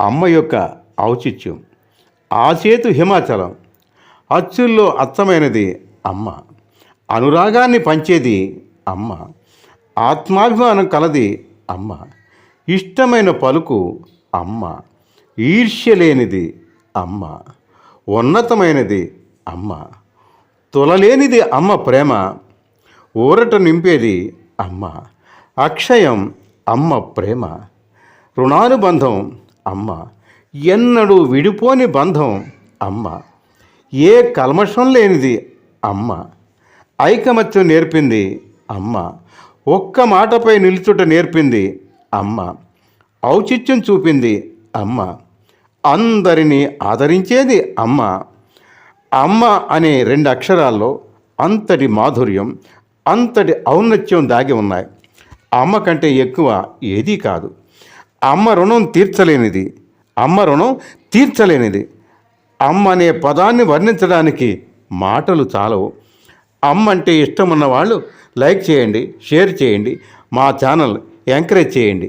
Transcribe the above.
అమ్మ యొక్క ఔచిత్యం. ఆ చేతు హిమాచలం. అచ్చుల్లో అచ్చమైనది అమ్మ. అనురాగాన్ని పంచేది అమ్మ. ఆత్మాభిమానం కలది అమ్మ. ఇష్టమైన పలుకు అమ్మ. ఈర్ష్య లేనిది అమ్మ. ఉన్నతమైనది అమ్మ. తొలలేనిది అమ్మ ప్రేమ. ఊరట నింపేది అమ్మ. అక్షయం అమ్మ ప్రేమ. రుణానుబంధం అమ్మ ఎన్నడూ విడిపోని బంధం అమ్మ. ఏ కల్మషం లేనిది అమ్మ. ఐకమత్యం నేర్పింది అమ్మ. ఒక్క మాటపై నిలుచుట నేర్పింది అమ్మ. ఔచిత్యం చూపింది అమ్మ. అందరినీ ఆదరించేది అమ్మ. అమ్మ అనే రెండు అక్షరాల్లో అంతటి మాధుర్యం అంతటి ఔన్నత్యం దాగి ఉన్నాయి. అమ్మ కంటే ఎక్కువ ఏదీ కాదు. అమ్మ రుణం తీర్చలేనిది. అమ్మ రుణం తీర్చలేనిది. అమ్మ అనే పదాన్ని వర్ణించడానికి మాటలు చాలవు. అమ్మ అంటే ఇష్టం ఉన్న వాళ్ళు లైక్ చేయండి షేర్ చేయండి మా ఛానల్ ఎంకరేజ్ చేయండి.